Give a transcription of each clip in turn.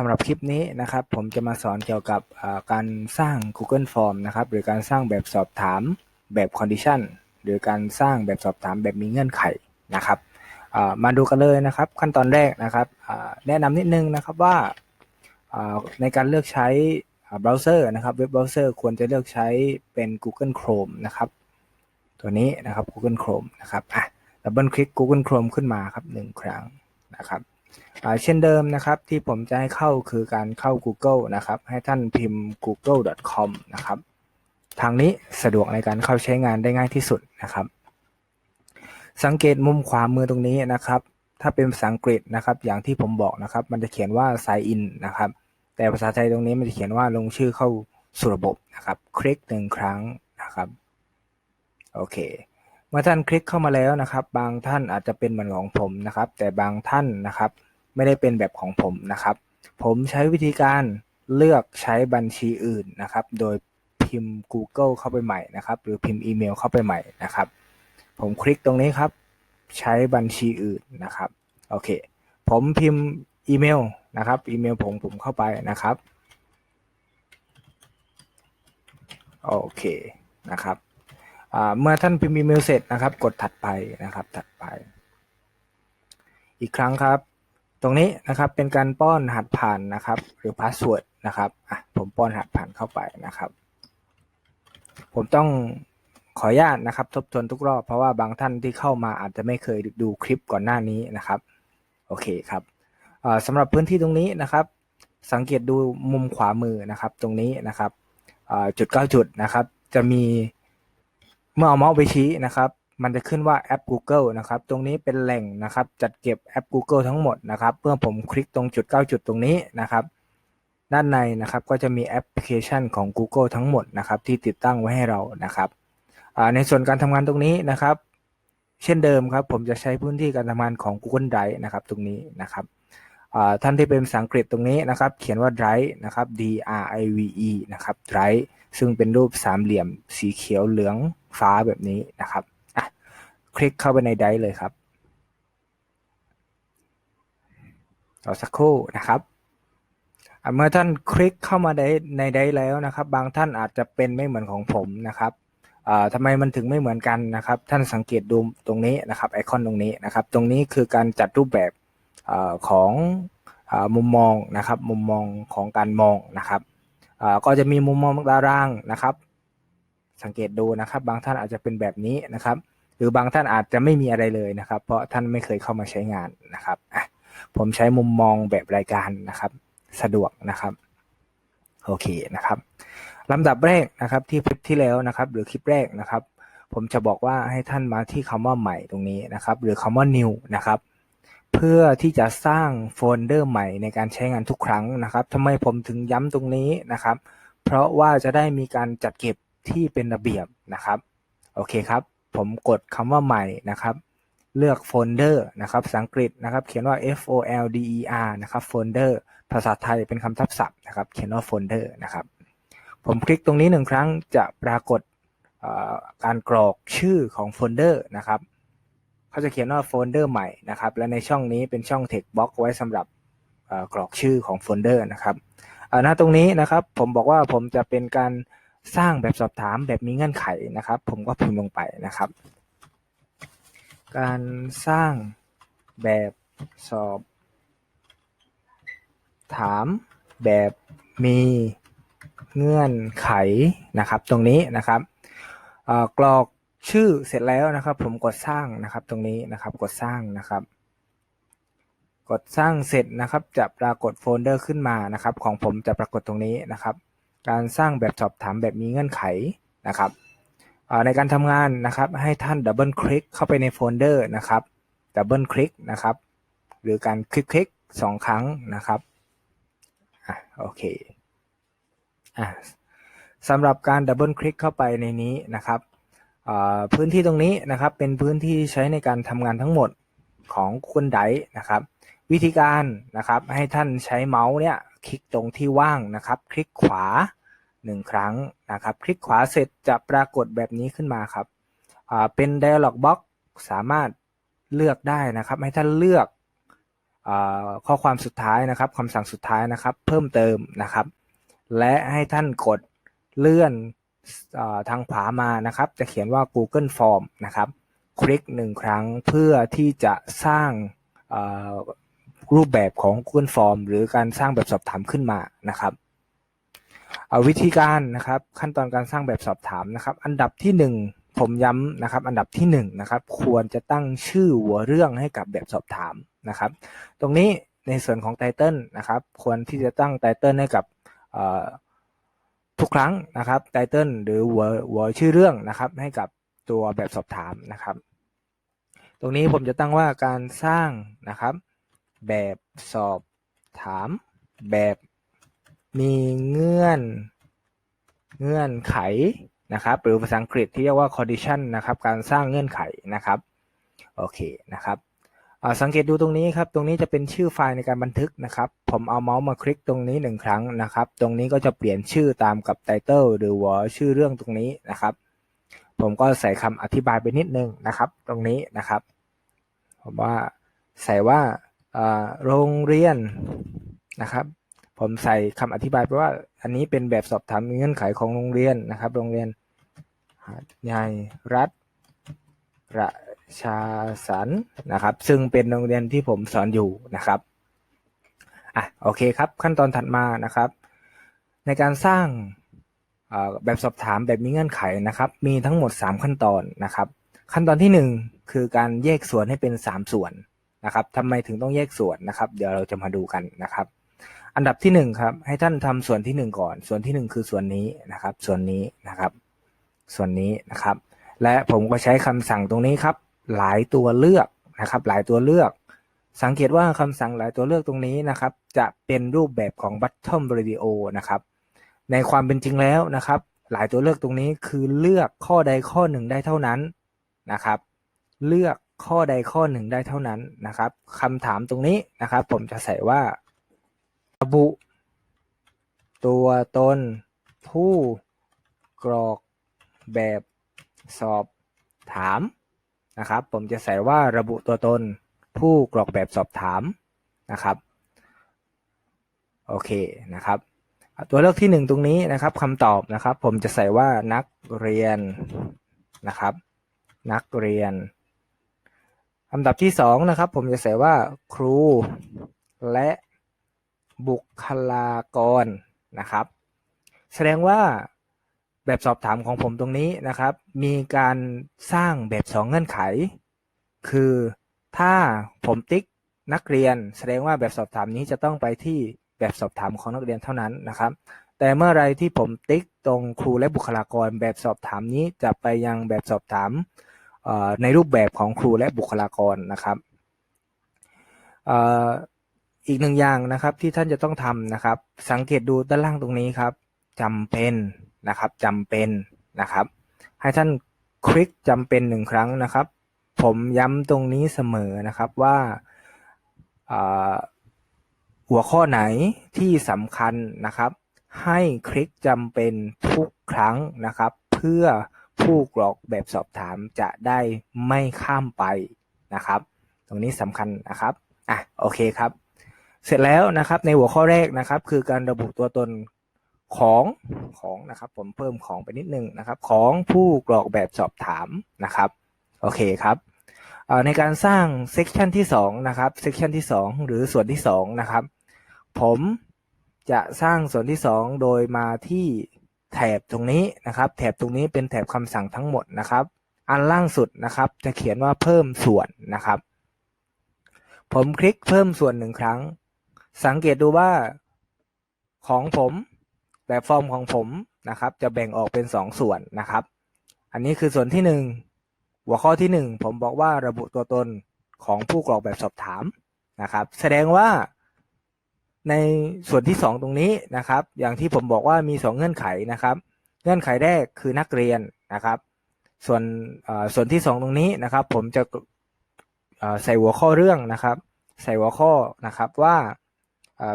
สำหรับคลิปนี้นะครับ ผมจะมาสอนเกี่ยวกับการสร้าง Google Form นะครับ หรือการสร้างแบบสอบถามแบบ Condition หรือการสร้างแบบสอบถามแบบมีเงื่อนไขนะครับมาดูกันเลยนะครับ ขั้นตอนแรกนะครับแนะนำนิดนึงนะครับว่าในการเลือกใช้เบราว์เซอร์นะครับเว็บเบราว์เซอร์ควรจะเลือกใช้เป็น Google Chrome นะครับ ตัวนี้นะครับ Google Chrome นะครับอะดับเบิลคลิก Google Chrome ขึ้นมาครับหนึ่งครั้งนะครับ เช่นเดิมนะครับที่ผมจะให้เข้าคือการเข้า Google นะครับ ให้ท่านพิมพ์ google.com นะครับ ทางนี้สะดวกในการเข้าใช้งานได้ง่ายที่สุดนะครับ สังเกตมุมขวามือตรงนี้นะครับ ถ้าเป็นภาษาอังกฤษนะครับ อย่างที่ผมบอกนะครับ มันจะเขียนว่า sign in นะครับ แต่ภาษาไทยตรงนี้มันจะเขียนว่าลงชื่อเข้าสู่ระบบนะครับ คลิกหนึ่งครั้งนะครับ โอเค เมื่อท่านคลิกเข้ามาแล้วนะครับ บางท่านอาจจะเป็นเหมือนของผมนะครับ แต่บางท่านนะครับ ไม่ได้เป็นแบบของผมนะครับ ผมใช้วิธีการเลือกใช้บัญชีอื่นนะครับ โดยพิมพ์ Google เข้าไปใหม่นะครับ หรือพิมพ์อีเมลเข้าไปใหม่นะครับ ผมคลิกตรงนี้ครับ ใช้บัญชีอื่นนะครับโอเค ผมพิมพ์อีเมลนะครับอีเมลผมผมเข้าไปนะครับโอเคนะครับ เมื่อท่านพิมพ์อีเมลเสร็จนะครับ กดถัดไปนะครับ ถัดไป อีกครั้งครับ ตรงนี้นะครับเป็นการป้อนรหัสผ่านนะครับ หรือพาสเวิร์ดนะครับอะผมป้อนรหัสผ่านเข้าไปนะครับ ผมต้องขออนุญาตนะครับ ทบทวนทุกรอบเพราะว่าบางท่านที่เข้ามาอาจจะไม่เคยดูคลิปก่อนหน้านี้นะครับ โอเคครับอ่าสำหรับพื้นที่ตรงนี้นะครับ สังเกตดูมุมขวามือนะครับ ตรงนี้นะครับจุดเก้าจุดนะครับ จะมี เมื่อเอาเมาส์ไปชี้นะครับมันจะขึ้นว่าแอป Google นะครับ ตรงนี้เป็นแหล่งนะครับ จัดเก็บแอป Google ทั้งหมดนะครับ เมื่อผมคลิกตรงจุด 9 จุดตรงนี้นะครับ ด้านในนะครับก็จะมีแอปพลิเคชันของ Google ทั้งหมดนะครับ ที่ติดตั้งไว้ให้เรานะครับในส่วนการทำงานตรงนี้นะครับ เช่นเดิมครับ ผมจะใช้พื้นที่การทำงานของ Google Drive นะครับ ตรงนี้นะครับท่านที่เป็นภาษาอังกฤษตรงนี้นะครับ เขียนว่า Drive นะครับ D R I V E นะครับ Drive ซึ่งเป็นรูปสามเหลี่ยมสีเขียวเหลืองฟ้าแบบนี้นะครับอะคลิกเข้าไปในไดร์เลยครับรอสักครู่นะครับเมื่อท่านคลิกเข้ามาในในไดร์แล้วนะครับ บางท่านอาจจะเป็นไม่เหมือนของผมนะครับอ่าทำไมมันถึงไม่เหมือนกันนะครับ ท่านสังเกตดูตรงนี้นะครับไอคอนตรงนี้นะครับ ตรงนี้คือการจัดรูปแบบอของอมุมมองนะครับ มุมมองของการมองนะครับอ่าก็จะมีมุมมองตารางนะครับ สังเกตดูนะครับ บางท่านอาจจะเป็นแบบนี้นะครับ หรือบางท่านอาจจะไม่มีอะไรเลยนะครับ เพราะท่านไม่เคยเข้ามาใช้งานนะครับผมใช้มุมมองแบบรายการนะครับ สะดวกนะครับโอเคนะครับลำดับแรกนะครับที่คลิปที่แล้วนะครับ หรือคลิปแรกนะครับ ผมจะบอกว่าให้ท่านมาที่คำว่าใหม่ตรงนี้นะครับ หรือคำว่า new นะครับเพื่อที่จะสร้างโฟลเดอร์ใหม่ในการใช้งานทุกครั้งนะครับทำไมผมถึงย้ำตรงนี้นะครับ เพราะว่าจะได้มีการจัดเก็บ ที่เป็นระเบียบนะครับ โอเคครับ ผมกดคำว่าใหม่นะครับ เลือกโฟลเดอร์นะครับภาษาอังกฤษนะครับ เขียนว่า F O L D E R นะครับโฟลเดอร์ภาษาไทยเป็นคำทับศัพท์นะครับ เขียนว่าโฟลเดอร์นะครับ ผมคลิกตรงนี้หนึ่งครั้งจะปรากฏการกรอกชื่อของโฟลเดอร์นะครับเขาจะเขียนว่าโฟลเดอร์ใหม่นะครับ และในช่องนี้เป็นช่อง text box ไว้สำหรับกรอกชื่อของโฟลเดอร์นะครับอ่าณตรงนี้นะครับผมบอกว่าผมจะเป็นการ สร้างแบบสอบถามแบบมีเงื่อนไขนะครับ ผมก็พิมพ์ลงไปนะครับ การสร้างแบบสอบถามแบบมีเงื่อนไขนะครับ ตรงนี้นะครับกรอกชื่อเสร็จแล้วนะครับ ผมกดสร้างนะครับตรงนี้นะครับ กดสร้างนะครับ กดสร้างเสร็จนะครับ จะปรากฏโฟลเดอร์ขึ้นมานะครับ ของผมจะปรากฏตรงนี้นะครับ การสร้างแบบสอบถามแบบมีเงื่อนไขนะครับในการทำงานนะครับให้ท่านดับเบิลคลิกเข้าไปในโฟลเดอร์นะครับดับเบิลคลิกนะครับหรือการคลิกคลิกสองครั้งนะครับอะโอเคอะสำหรับการดับเบิลคลิกเข้าไปในนี้นะครับพื้นที่ตรงนี้นะครับเป็นพื้นที่ใช้ในการทำงานทั้งหมดของคุณไดนะครับ วิธีการนะครับให้ท่านใช้เมาส์เนี่ยคลิกตรงที่ว่างนะครับ คลิกขวาหนึ่งครั้งนะครับ คลิกขวาเสร็จจะปรากฏแบบนี้ขึ้นมาครับเป็น dialog box สามารถเลือกได้นะครับ ให้ท่านเลือกอข้อความสุดท้ายนะครับคำสั่งสุดท้ายนะครับ เพิ่มเติมนะครับ และให้ท่านกดเลื่อนอทางขวามานะครับ จะเขียนว่า Google Form นะครับ คลิกหนึ่งครั้งเพื่อที่จะสร้าง รูปแบบของ Google Form หรือการสร้างแบบสอบถามขึ้นมานะครับเอาวิธีการนะครับขั้นตอนการสร้างแบบสอบถามนะครับ อันดับที่หนึ่งผมย้ำนะครับ อันดับที่หนึ่งนะครับควรจะตั้งชื่อหัวเรื่องให้กับแบบสอบถามนะครับ ตรงนี้ในส่วนของไตเติลนะครับควรที่จะตั้งไตเติลให้กับทุกครั้งนะครับไตเติลหรือหัวหัวชื่อเรื่องนะครับให้กับตัวแบบสอบถามนะครับ ตรงนี้ผมจะตั้งว่าการสร้างนะครับ แบบสอบถามแบบมีเงื่อนเงื่อนไขนะครับหรือภาษาอังกฤษที่เรียกว่า condition นะครับการสร้างเงื่อนไขนะครับโอเคนะครับสังเกตดูตรงนี้ครับตรงนี้จะเป็นชื่อไฟล์ในการบันทึกนะครับผมเอาเมาส์มาคลิกตรงนี้หนึ่งครั้งนะครับ ตรงนี้ก็จะเปลี่ยนชื่อตามกับไตเติลหรือหัวชื่อเรื่องตรงนี้นะครับ ผมก็ใส่คำอธิบายไปนิดนึงนะครับ ตรงนี้นะครับ ผมว่าใส่ว่า โรงเรียนนะครับ ผมใส่คำอธิบายไปว่าอันนี้เป็นแบบสอบถามเงื่อนไขของโรงเรียนนะครับ โรงเรียนหาดใหญ่รัฐประชาสันนะครับ ซึ่งเป็นโรงเรียนที่ผมสอนอยู่นะครับอะโอเคครับขั้นตอนถัดมานะครับ ในการสร้างแบบสอบถามแบบมีเงื่อนไขนะครับ มีทั้งหมด 3 ขั้นตอนนะครับ ขั้นตอนที่ 1 คือการแยกส่วนให้เป็น 3 ส่วน นะครับทำไมถึงต้องแยกส่วนนะครับ เดี๋ยวเราจะมาดูกันนะครับ อันดับที่1ครับ ให้ท่านทำส่วนที่ 1 ก่อน ส่วนที่ 1 คือส่วนนี้นะครับ ส่วนนี้นะครับ ส่วนนี้นะครับ และผมก็ใช้คำสั่งตรงนี้ครับ หลายตัวเลือกนะครับ หลายตัวเลือก สังเกตว่าคำสั่งหลายตัวเลือกตรงนี้นะครับ จะเป็นรูปแบบของ bottom radio นะครับ ในความเป็นจริงแล้วนะครับ หลายตัวเลือกตรงนี้คือเลือกข้อใดข้อหนึ่งได้เท่านั้นนะครับ เลือก ข้อใดข้อหนึ่งได้เท่านั้นนะครับคำถามตรงนี้นะครับ ผมจะใส่ว่า ระบุ ตัวตน ผู้กรอกแบบสอบถามนะครับ ผมจะใส่ว่าระบุตัวตน ผู้กรอกแบบสอบถามนะครับโอเคนะครับ ตัวเลือกที่หนึ่งตรงนี้นะครับคำตอบนะครับ ผมจะใส่ว่านักเรียนนะครับ นักเรียน ลำดับที่สองนะครับ ผมจะใส่ว่าครู และบุคลากรนะครับ แสดงว่าแบบสอบถามของผมตรงนี้นะครับ มีการสร้างแบบสองเงื่อนไข คือถ้าผมติ๊กนักเรียน แสดงว่าแบบสอบถามนี้จะต้องไปที่แบบสอบถามของนักเรียนเท่านั้นนะครับ แต่เมื่อไรที่ผมติ๊กตรงครูและบุคลากรแบบสอบถามนี้จะไปยังแบบสอบถาม ในรูปแบบของครูและบุคลากรนะครับอีกหนึ่งอย่างนะครับที่ท่านจะต้องทำนะครับ สังเกตดูด้านล่างตรงนี้ครับจำเป็นนะครับจำเป็นนะครับ ให้ท่านคลิกจำเป็นหนึ่งครั้งนะครับ ผมย้ำตรงนี้เสมอนะครับว่าอ่าหัวข้อไหนที่สำคัญนะครับ ให้คลิกจำเป็นทุกครั้งนะครับ เพื่อ ผู้กรอกแบบสอบถามจะได้ไม่ข้ามไปนะครับ ตรงนี้สำคัญนะครับอะโอเคครับ เสร็จแล้วนะครับในหัวข้อแรกนะครับ คือการระบุตัวตนของของนะครับผมเพิ่มของไปนิดนึงนะครับ ของผู้กรอกแบบสอบถามนะครับโอเคครับในการสร้างเซกชันที่2นะครับเซกชันที่ 2 หรือส่วนที่2นะครับผมจะสร้างส่วนที่ 2 โดยมาที่ แถบตรงนี้นะครับ แถบตรงนี้เป็นแถบคำสั่งทั้งหมดนะครับ อันล่างสุดนะครับ จะเขียนว่าเพิ่มส่วนนะครับ ผมคลิกเพิ่มส่วนหนึ่งครั้ง สังเกตดูว่าของผมแบบฟอร์มของผมนะครับ จะแบ่งออกเป็น 2 ส่วนนะครับ อันนี้คือส่วนที่ 1 หัวข้อที่ 1 ผมบอกว่าระบุตัวตนของผู้กรอกแบบสอบถามนะครับ แสดงว่า ในส่วนที่ 2 ตรงนี้นะครับ อย่างที่ผมบอกว่ามี 2 เงื่อนไขนะครับ เงื่อนไขแรกคือนักเรียนนะครับ ส่วนส่วนที่ 2 ตรงนี้นะครับ ผมจะใส่หัวข้อเรื่องนะครับ ใส่หัวข้อนะครับว่า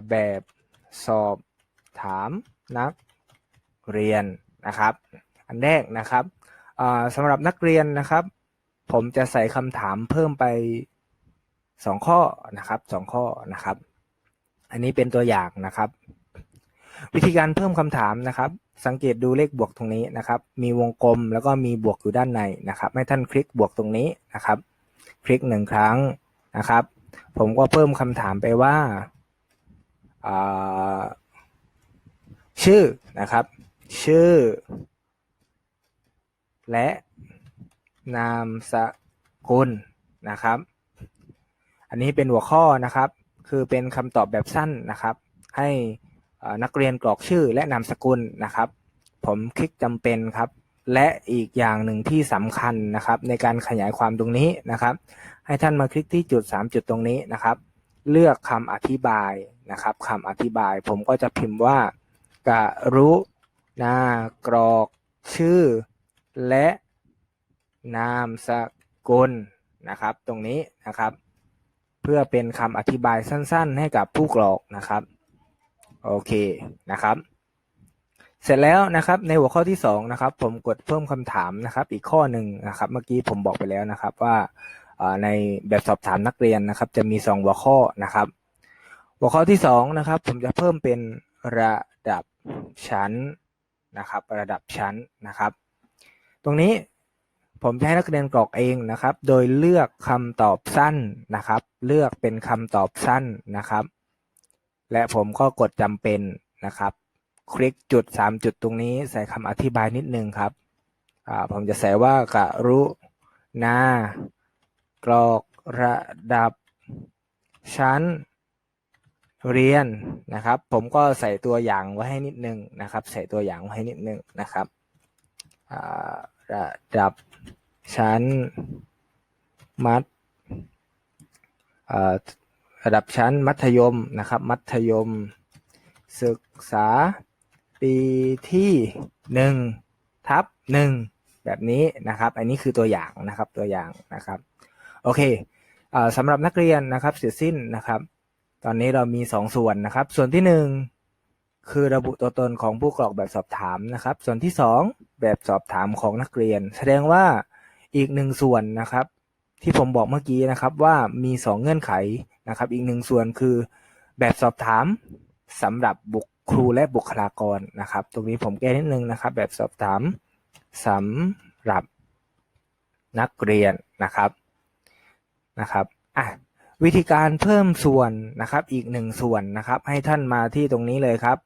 แบบสอบถามนักเรียนนะครับ อันแรกนะครับสำหรับนักเรียนนะครับ ผมจะใส่คำถามเพิ่มไปสองข้อนะครับสองข้อนะครับ อันนี้เป็นตัวอย่างนะครับ วิธีการเพิ่มคำถามนะครับ สังเกตดูเลขบวกตรงนี้นะครับ มีวงกลมแล้วก็มีบวกอยู่ด้านในนะครับ ให้ท่านคลิกบวกตรงนี้นะครับ คลิกหนึ่งครั้งนะครับ ผมก็เพิ่มคำถามไปว่าอ่าชื่อนะครับ ชื่อ และนามสกุลนะครับ อันนี้เป็นหัวข้อนะครับ คือเป็นคำตอบแบบสั้นนะครับ ให้นักเรียนกรอกชื่อและนามสกุลนะครับ ผมคลิกจำเป็นครับ และอีกอย่างหนึ่งที่สำคัญนะครับ ในการขยายความตรงนี้นะครับ ให้ท่านมาคลิกที่จุด 3 จุดตรงนี้นะครับ เลือกคำอธิบายนะครับคำอธิบาย ผมก็จะพิมพ์ว่ากะรุณากรอกชื่อ และนามสกุลนะครับ ตรงนี้นะครับ เพื่อเป็นคำอธิบายสั้นๆ ให้กับผู้กรอกนะครับโอเคนะครับ เสร็จแล้วนะครับในหัวข้อที่สองนะครับผมกดเพิ่มคำถามนะครับ อีกข้อหนึ่งนะครับ เมื่อกี้ผมบอกไปแล้วนะครับว่าในแบบสอบถามนักเรียนนะครับ จะมีสองหัวข้อนะครับ หัวข้อที่สองนะครับ ผมจะเพิ่มเป็นระดับชั้นนะครับ ระดับชั้นนะครับ ตรงนี้ ผมจะให้นักเรียนกรอกเองนะครับ โดยเลือกคำตอบสั้นนะครับ เลือกเป็นคำตอบสั้นนะครับ และผมก็กดจำเป็นนะครับ คลิกจุด 3 จุดตรงนี้ใส่คำอธิบายนิดนึงครับผมจะใส่ว่ากะรุณากรอกระดับชั้นเรียนนะครับ ผมก็ใส่ตัวอย่างไว้ให้นิดนึงนะครับ ใส่ตัวอย่างไว้ให้นิดนึงนะครับระดับ ชั้น มัธอ่าระดับชั้นมัธยมนะครับ มัธยม ศึกษาปีที่หนึ่งทับหนึ่งแบบนี้นะครับ อันนี้คือตัวอย่างนะครับตัวอย่างนะครับ โอเคอ่อสำหรับนักเรียนนะครับเสร็จสิ้นนะครับ ตอนนี้เรามีสองส่วนนะครับ ส่วนที่หนึ่งคือระบุตัวตนของผู้กรอกแบบสอบถามนะครับ ส่วนที่สองแบบสอบถามของนักเรียน แสดงว่า อีกหนึ่งส่วนนะครับ ที่ผมบอกเมื่อกี้นะครับว่ามีสองเงื่อนไขนะครับ อีกหนึ่งส่วนคือแบบสอบถามสำหรับบุคครูและบุคลากรนะครับ ตรงนี้ผมแก้นิดนึงนะครับ แบบสอบถามสำหรับนักเรียนนะครับนะครับอะวิธีการเพิ่มส่วนนะครับอีกหนึ่งส่วนนะครับ ให้ท่านมาที่ตรงนี้เลยครับ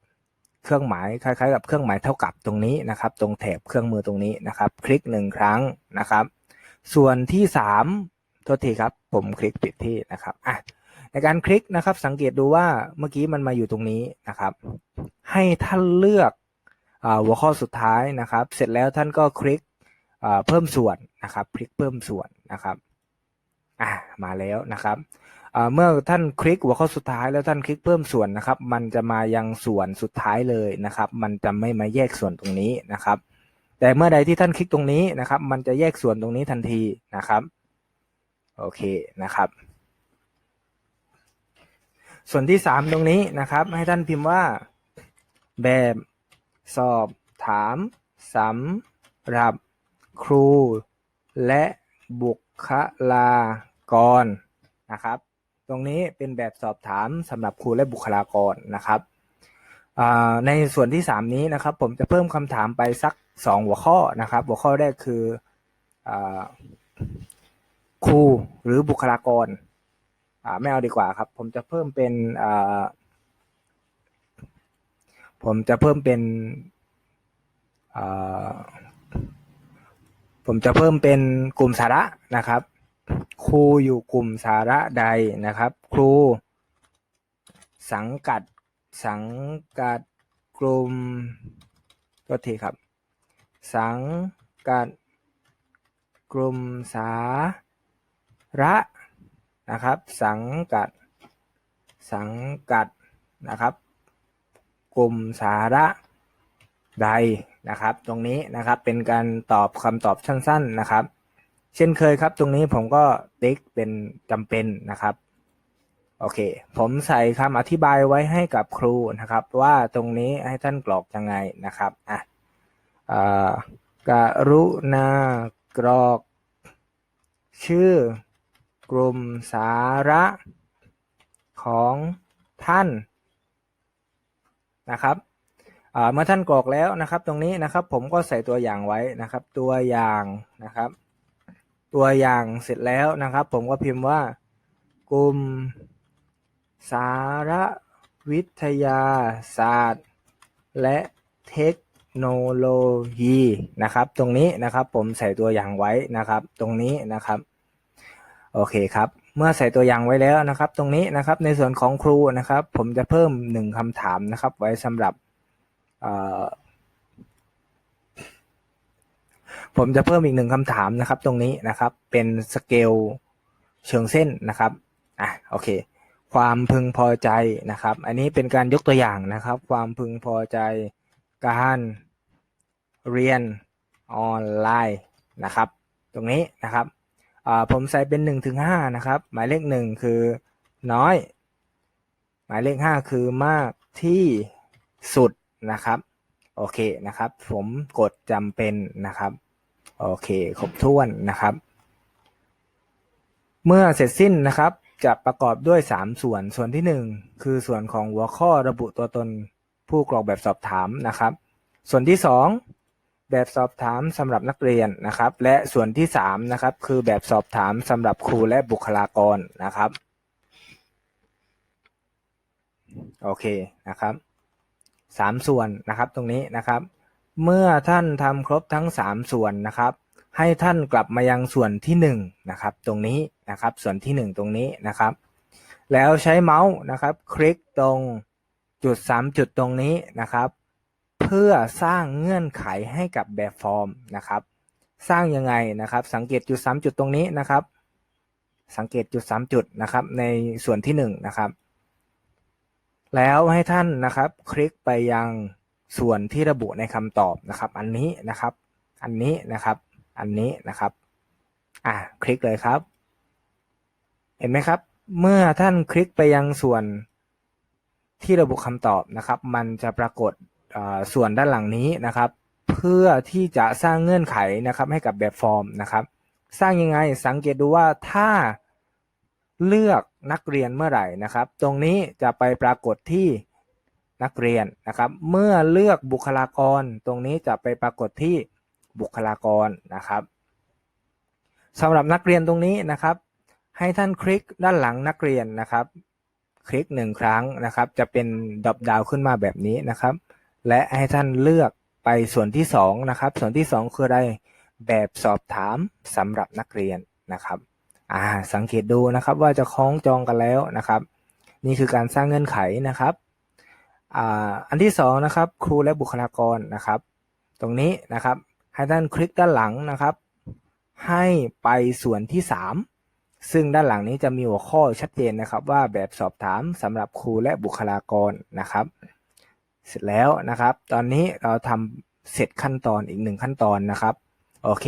เครื่องหมายคล้ายๆ กับเครื่องหมายเท่ากับตรงนี้นะครับ ตรงแถบเครื่องมือตรงนี้นะครับ คลิกหนึ่งครั้งนะครับ ส่วนที่สามโทษทีครับ ผมคลิกผิดที่นะครับอะในการคลิกนะครับ สังเกตดูว่าเมื่อกี้มันมาอยู่ตรงนี้นะครับ ให้ท่านเลือกอหัวข้อสุดท้ายนะครับ เสร็จแล้วท่านก็คลิกเพิ่มส่วนนะครับ คลิกเพิ่มส่วนนะครับอะมาแล้วนะครับเมื่อท่านคลิกหัวข้อสุดท้ายแล้วท่านคลิกเพิ่มส่วนนะครับ มันจะมายังส่วนสุดท้ายเลยนะครับ มันจะไม่มาแยกส่วนตรงนี้นะครับ แต่เมื่อใดที่ท่านคลิกตรงนี้นะครับ มันจะแยกส่วนตรงนี้ทันทีนะครับ โอเคนะครับ ส่วนที่สามตรงนี้นะครับ ให้ท่านพิมพ์ว่า แบบสอบถามสำหรับครูและบุคลากรนะครับ ตรงนี้เป็นแบบสอบถามสำหรับครูและบุคลากรนะครับในส่วนที่สามนี้นะครับ ผมจะเพิ่มคำถามไปสัก สองหัวข้อนะครับ หัวข้อแรกคืออครูหรือบุคลากรไม่เอาดีกว่าครับ ผมจะเพิ่มเป็นผมจะเพิ่มเป็นผมจะเพิ่มเป็นกลุ่มสาระนะครับ ครูอยู่กลุ่มสาระใดนะครับ ครู สังกัดสังกัดกลุ่มโทษทีครับ สังกัดกลุ่มสาระนะครับ สังกัด สังกัดนะครับ กลุ่มสาระใดนะครับ ตรงนี้นะครับเป็นการตอบคำตอบสั้น ๆนะครับ เช่นเคยครับ ตรงนี้ผมก็ติ๊กเป็นจำเป็นนะครับโอเค ผมใส่คำอธิบายไว้ให้กับครูนะครับ ว่าตรงนี้ให้ท่านกรอกยังไงนะครับอะ กรุณากรอกชื่อกลุ่มสาระของท่านนะครับเมื่อท่านกรอกแล้วนะครับ ตรงนี้นะครับผมก็ใส่ตัวอย่างไว้นะครับ ตัวอย่างนะครับ ตัวอย่างเสร็จแล้วนะครับ ผมก็พิมพ์ว่ากลุ่มสารวิทยาศาสตร์ และเทค โนโลยีนะครับ ตรงนี้นะครับผมใส่ตัวอย่างไว้นะครับ ตรงนี้นะครับ โอเคครับ เมื่อใส่ตัวอย่างไว้แล้วนะครับ ตรงนี้นะครับในส่วนของครูนะครับ ผมจะเพิ่มหนึ่งคำถามนะครับ ไว้สำหรับผมจะเพิ่มอีกหนึ่งคำถามนะครับ ตรงนี้นะครับ เป็นสเกลเชิงเส้นนะครับอะโอเค ความพึงพอใจนะครับ อันนี้เป็นการยกตัวอย่างนะครับ ความพึงพอใจการ เรียนออนไลน์นะครับ ตรงนี้นะครับผมใส่เป็น1นถึงหนะครับ หมายเลขหนึ่งคือน้อย หมายเลขห้าคือมากที่สุดนะครับ โอเคนะครับ ผมกดจำเป็นนะครับ โอเคครบถ้วนนะครับ เมื่อเสร็จสิ้นนะครับจะประกอบด้วย 3 ส่วน ส่วนที่ 1 คือส่วนของหัวข้อระบุตัวตนผู้กรอกแบบสอบถามนะครับ ส่วนที่ 2 แบบสอบถามสำหรับนักเรียนนะครับ และส่วนที่3นะครับคือแบบสอบถามสำหรับครูและบุคลากรนะครับโอเคนะครับสามส่วนนะครับตรงนี้นะครับ เมื่อท่านทำครบทั้ง 3 ส่วนนะครับ ให้ท่านกลับมายังส่วนที่1นะครับตรงนี้นะครับส่วนที่ 1 ตรงนี้นะครับ แล้วใช้เมาส์นะครับ คลิกตรงจุด 3 จุดตรงนี้นะครับ พื่อสร้างเงื่อนไขให้กับแบบฟอร์มนะครับ สร้างยังไงนะครับ สังเกตจุด 3 จุดตรงนี้นะครับ สังเกตจุด 3 จุดนะครับ ในส่วนที่ 1 นะครับ แล้วให้ท่านนะครับ คลิกไปยังส่วนที่ระบุในคำตอบนะครับ อันนี้นะครับ อันนี้นะครับ อันนี้นะครับ อะคลิกเลยครับ เห็นไหมครับ เมื่อท่านคลิกไปยังส่วนที่ระบุคำตอบนะครับ มันจะปรากฏ ส่วนด้านหลังนี้นะครับ เพื่อที่จะสร้างเงื่อนไขนะครับให้กับแบบฟอร์มนะครับ สร้างยังไงสังเกตดูว่าถ้าเลือกนักเรียนเมื่อไหร่นะครับ ตรงนี้จะไปปรากฏที่นักเรียนนะครับ เมื่อเลือกบุคลากร ตรงนี้จะไปปรากฏที่บุคลากรนะครับสำหรับนักเรียนตรงนี้นะครับ ให้ท่านคลิกด้านหลังนักเรียนนะครับ คลิกหนึ่งครั้งนะครับ จะเป็นดรอปดาวขึ้นมาแบบนี้นะครับ และให้ท่านเลือกไปส่วนที่สองนะครับ ส่วนที่สองคืออะไร แบบสอบถามสำหรับนักเรียนนะครับอ่าสังเกตดูนะครับว่าจะคล้องจองกันแล้วนะครับ นี่คือการสร้างเงื่อนไขนะครับอ่าอันที่สองนะครับครูและบุคลากรนะครับ ตรงนี้นะครับให้ท่านคลิกด้านหลังนะครับ ให้ไปส่วนที่สามซึ่งด้านหลังนี้จะมีหัวข้อชัดเจนนะครับ ว่าแบบสอบถามสำหรับครูและบุคลากรนะครับ เสร็จแล้วนะครับ ตอนนี้เราทำเสร็จขั้นตอนอีกหนึ่งขั้นตอนนะครับ โอเค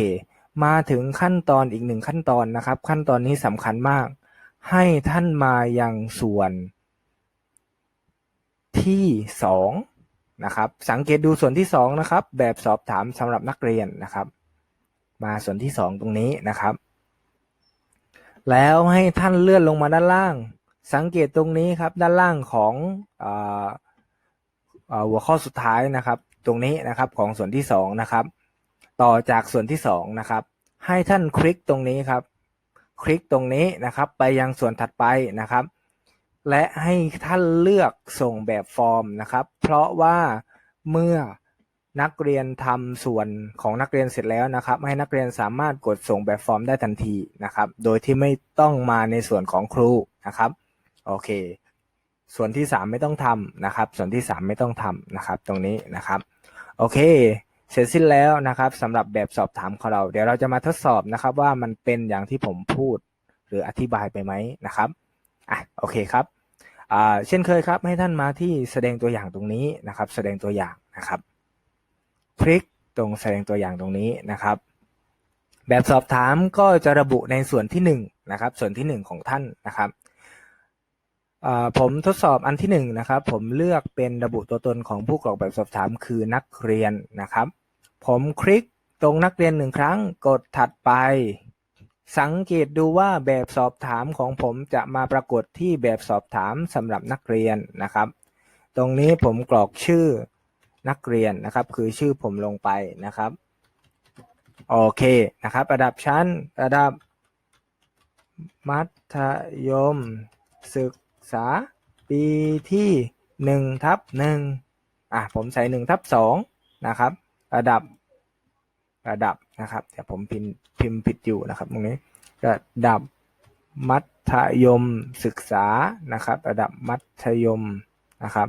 มาถึงขั้นตอนอีกหนึ่งขั้นตอนนะครับ ขั้นตอนนี้สำคัญมาก ให้ท่านมายังส่วน ที่สองนะครับ สังเกตดูส่วนที่สองนะครับ แบบสอบถามสำหรับนักเรียนนะครับ มาส่วนที่สองตรงนี้นะครับ แล้วให้ท่านเลื่อนลงมาด้านล่าง สังเกตตรงนี้ครับ ด้านล่างของอ หัวข้อสุดท้ายนะครับ ตรงนี้นะครับของส่วนที่สองนะครับ ต่อจากส่วนที่สองนะครับ ให้ท่านคลิกตรงนี้ครับ คลิกตรงนี้นะครับ ไปยังส่วนถัดไปนะครับ และให้ท่านเลือกส่งแบบฟอร์มนะครับ เพราะว่าเมื่อนักเรียนทำส่วนของนักเรียนเสร็จแล้วนะครับ ให้นักเรียนสามารถกดส่งแบบฟอร์มได้ทันทีนะครับ โดยที่ไม่ต้องมาในส่วนของครูนะครับ โอเค ส่วนที่สามไม่ต้องทำนะครับ ส่วนที่สามไม่ต้องทำนะครับ ตรงนี้นะครับ โอเค เสร็จสิ้นแล้วนะครับสำหรับแบบสอบถามของเรา เดี๋ยวเราจะมาทดสอบนะครับ ว่ามันเป็นอย่างที่ผมพูดหรืออธิบายไปไหมนะครับอะโอเคครับอ่าเช่นเคยครับ ให้ท่านมาที่แสดงตัวอย่างตรงนี้นะครับ แสดงตัวอย่างนะครับคลิกตรงแสดงตัวอย่างตรงนี้นะครับ แบบสอบถามก็จะระบุในส่วนที่หนึ่งนะครับ ส่วนที่หนึ่งของท่านนะครับ ผมทดสอบอันที่หนึ่งนะครับ ผมเลือกเป็นระบุตัวตนของผู้กรอกแบบสอบถามคือนักเรียนนะครับ ผมคลิกตรงนักเรียนหนึ่งครั้งกดถัดไป สังเกตดูว่าแบบสอบถามของผมจะมาปรากฏที่แบบสอบถามสำหรับนักเรียนนะครับ ตรงนี้ผมกรอกชื่อนักเรียนนะครับ คือชื่อผมลงไปนะครับโอเคนะครับ ระดับชั้นระดับ มัธยมศึก ษาปีที่หนึ่งทับหนึ่งอะผมใส่หนึ่งทับสองนะครับ ระดับระดับนะครับเดี๋ยวผมพิมพ์พิมพ์ผิดอยู่นะครับตรงนี้ระดับมัธยมศึกษานะครับ ระดับมัธยมนะครับ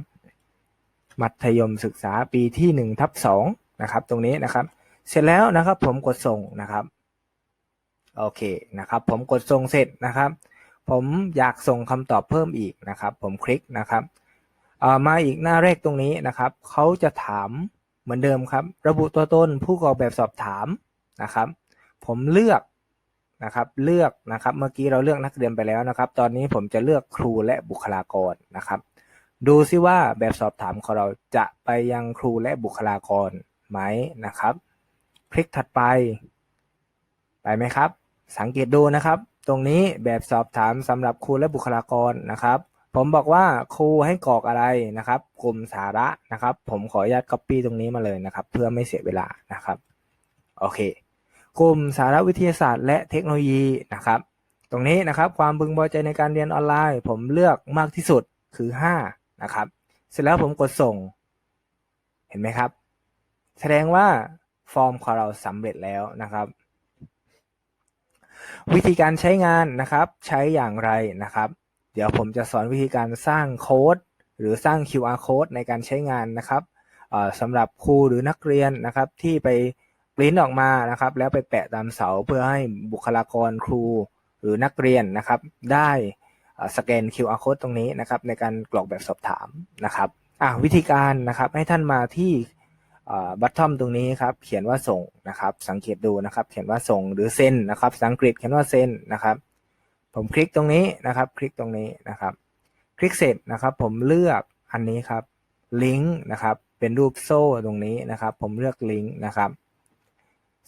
มัธยมศึกษาปีที่หนึ่งทับสองนะครับ ตรงนี้นะครับ เสร็จแล้วนะครับผมกดส่งนะครับ โอเคนะครับ ผมกดส่งเสร็จนะครับ ผมอยากส่งคำตอบเพิ่มอีกนะครับ ผมคลิกนะครับมาอีกหน้าแรกตรงนี้นะครับเขาจะถามเหมือนเดิมครับ ระบุตัวตนผู้กรอกแบบสอบถามนะครับ ผมเลือกนะครับเลือกนะครับเมื่อกี้เราเลือกนักเรียนไปแล้วนะครับ ตอนนี้ผมจะเลือกครูและบุคลากรนะครับ ดูซิว่าแบบสอบถามของเราจะไปยังครูและบุคลากรไหมนะครับ คลิกถัดไป ไปไหมครับ สังเกตดูนะครับ ตรงนี้แบบสอบถามสำหรับครูและบุคลากรนะครับ ผมบอกว่าครูให้กรอกอะไรนะครับ กลุ่มสาระนะครับ ผมขออนุญาต copy ตรงนี้มาเลยนะครับ เพื่อไม่เสียเวลานะครับโอเค กลุ่มสาระวิทยาศาสตร์ และเทคโนโลยีนะครับ ตรงนี้นะครับความพึงพอใจในการเรียนออนไลน์ ผมเลือกมากที่สุดคือ 5 นะครับ เสร็จแล้วผมกดส่ง เห็นไหมครับ แสดงว่าฟอร์มของเราสำเร็จแล้วนะครับ วิธีการใช้งานนะครับ ใช้อย่างไรนะครับ เดี๋ยวผมจะสอนวิธีการสร้างโค้ดหรือสร้าง QR code ในการใช้งานนะครับสำหรับครูหรือนักเรียนนะครับ ที่ไปปริ้นออกมานะครับ แล้วไปแปะตามเสาเพื่อให้บุคลากรครูหรือนักเรียนนะครับ ได้สแกน QR code ตรงนี้นะครับ ในการกรอกแบบสอบถามนะครับอะวิธีการนะครับให้ท่านมาที่ บัตทอมตรงนี้ครับเขียนว่าส่งนะครับสังเกตดูนะครับ เขียนว่าส่งหรือเซ็นนะครับภาษาอังกฤษเขียนว่าเซ็นนะครับ ผมคลิกตรงนี้นะครับ คลิกตรงนี้นะครับ คลิกเสร็จนะครับ ผมเลือกอันนี้ครับลิงก์นะครับเป็นรูปโซ่ตรงนี้นะครับ ผมเลือกลิงก์นะครับ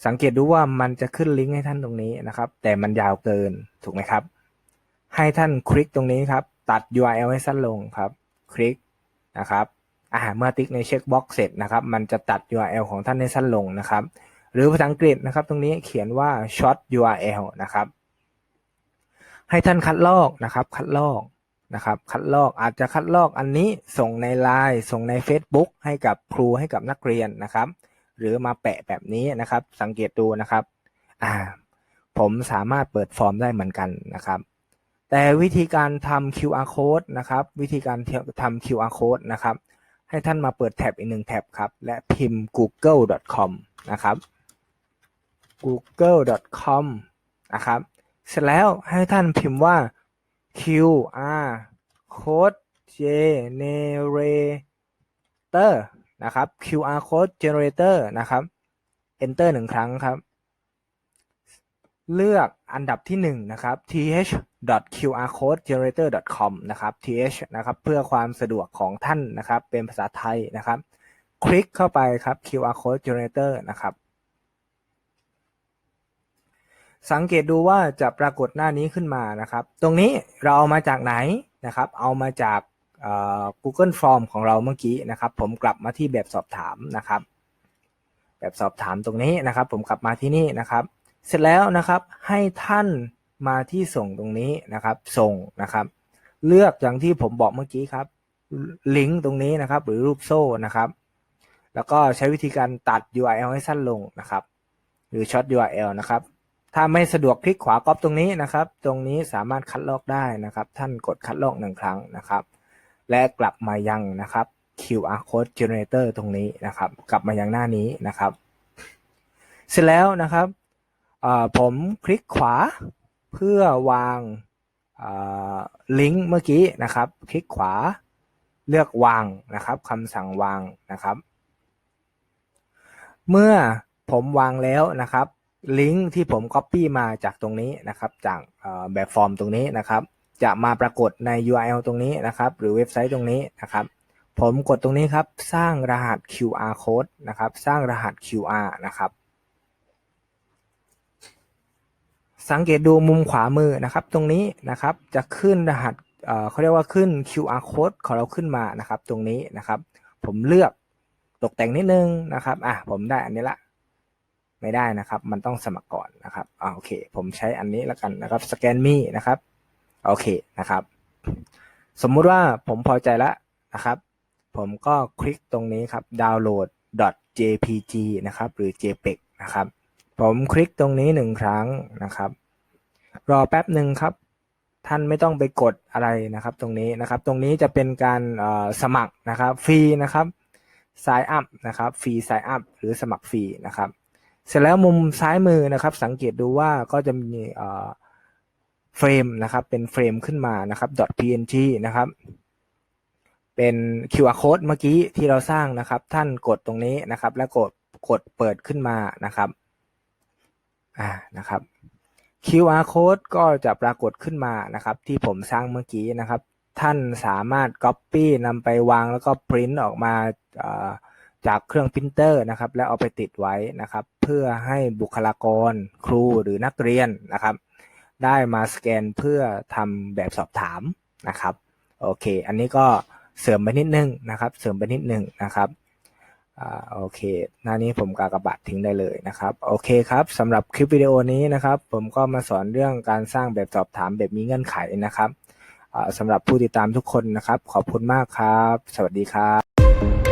สังเกตดูว่ามันจะขึ้นลิงก์ให้ท่านตรงนี้นะครับ แต่มันยาวเกินถูกไหมครับ ให้ท่านคลิกตรงนี้ครับ ตัด URL ให้สั้นลงครับ คลิกนะครับ อ่าเมื่อติ๊กในเช็คบ็อกเสร็จนะครับ มันจะตัด URL ของท่านให้สั้นลงนะครับ หรือภาษาอังกฤษนะครับ ตรงนี้เขียนว่า short URL นะครับ ให้ท่านคัดลอกนะครับ คัดลอกนะครับ คัดลอกอาจจะคัดลอกอันนี้ส่งในไลน์ส่งใน Facebook ให้กับครูให้กับนักเรียนนะครับ หรือมาแปะแบบนี้นะครับ สังเกตดูนะครับ อ่า ผมสามารถเปิดฟอร์มได้เหมือนกันนะครับแต่วิธีการทำ QR code นะครับ วิธีการทำ QR code นะครับ ให้ท่านมาเปิดแท็บอีกหนึ่งแท็บครับ และพิมพ์ google.com นะครับ google.com นะครับ เสร็จแล้วให้ท่านพิมพ์ว่า QR code generator นะครับ QR code generator นะครับ enter หนึ่งครั้งครับ เลือกอันดับที่หนึ่งนะครับ th th.qrcodegenerator.com นะครับ th นะครับเพื่อความสะดวกของท่านนะครับ เป็นภาษาไทยนะครับ คลิกเข้าไปครับ QR code generator นะครับ สังเกตดูว่าจะปรากฏหน้านี้ขึ้นมานะครับ ตรงนี้เราเอามาจากไหนนะครับ เอามาจาก Google Form ของเราเมื่อกี้นะครับ ผมกลับมาที่แบบสอบถามนะครับ แบบสอบถามตรงนี้นะครับ ผมกลับมาที่นี่นะครับ เสร็จแล้วนะครับให้ท่าน มาที่ส่งตรงนี้นะครับ ส่งนะครับ เลือกอย่างที่ผมบอกเมื่อกี้ครับลิงก์ตรงนี้นะครับ หรือรูปโซ่นะครับ แล้วก็ใช้วิธีการตัด URL ให้สั้นลงนะครับ หรือช็อต URL นะครับ ถ้าไม่สะดวกคลิกขวาก๊อปตรงนี้นะครับ ตรงนี้สามารถคัดลอกได้นะครับ ท่านกดคัดลอกหนึ่งครั้งนะครับ และกลับมายังนะครับ QR code generator ตรงนี้นะครับ กลับมายังหน้านี้นะครับ เสร็จแล้วนะครับผมคลิกขวา เพื่อวางลิงก์เมื่อกี้นะครับ คลิกขวาเลือกวางนะครับคำสั่งวางนะครับ เมื่อผมวางแล้วนะครับ ลิงก์ที่ผม Copy มาจากตรงนี้นะครับ จากแบบฟอร์มตรงนี้นะครับ จะมาปรากฏใน URL ตรงนี้นะครับ หรือเว็บไซต์ตรงนี้นะครับ ผมกดตรงนี้ครับ สร้างรหัส QR code นะครับ สร้างรหัส QR นะครับ สังเกตดูมุมขวามือนะครับ ตรงนี้นะครับจะขึ้นรหัสเขาเรียกว่าขึ้น QR code ของเราขึ้นมานะครับ ตรงนี้นะครับ ผมเลือกตกแต่งนิดนึงนะครับอะผมได้อันนี้ละ ไม่ได้นะครับ มันต้องสมัครก่อนนะครับอ่าโอเค ผมใช้อันนี้แล้วกันนะครับสแกนมีนะครับโอเคนะครับ สมมุติว่าผมพอใจแล้วนะครับ ผมก็คลิกตรงนี้ครับ download .jpg นะครับ หรือ jpeg นะครับ ผมคลิกตรงนี้หนึ่งครั้งนะครับ รอแป๊บหนึ่งครับ ท่านไม่ต้องไปกดอะไรนะครับ ตรงนี้นะครับ ตรงนี้จะเป็นการสมัครนะครับฟรีนะครับ sign up นะครับฟรี sign up หรือสมัครฟรีนะครับ เสร็จแล้วมุมซ้ายมือนะครับ สังเกตดูว่าก็จะมีเอ่อเฟรมนะครับ เป็นเฟรมขึ้นมานะครับ .png นะครับ เป็น QR code เมื่อกี้ที่เราสร้างนะครับ ท่านกดตรงนี้นะครับ แล้วกดกดเปิดขึ้นมานะครับ อ่านะครับ QR code ก็จะปรากฏขึ้นมานะครับ ที่ผมสร้างเมื่อกี้นะครับ ท่านสามารถ Copy นำไปวางแล้วก็ Print ออกมาจากเครื่องพิมพ์เตอร์นะครับ แล้วเอาไปติดไว้นะครับ เพื่อให้บุคลากรครูหรือนักเรียนนะครับ ได้มาสแกนเพื่อทำแบบสอบถามนะครับโอเค อันนี้ก็เสริมไปนิดนึงนะครับ เสริมไปนิดนึงนะครับ อ่าโอเค หน้านี้ผมกากบาททิ้งได้เลยนะครับ โอเคครับสำหรับคลิปวิดีโอนี้นะครับ ผมก็มาสอนเรื่องการสร้างแบบสอบถามแบบมีเงื่อนไขนะครับอ่าสำหรับผู้ติดตามทุกคนนะครับ ขอบคุณมากครับ สวัสดีครับ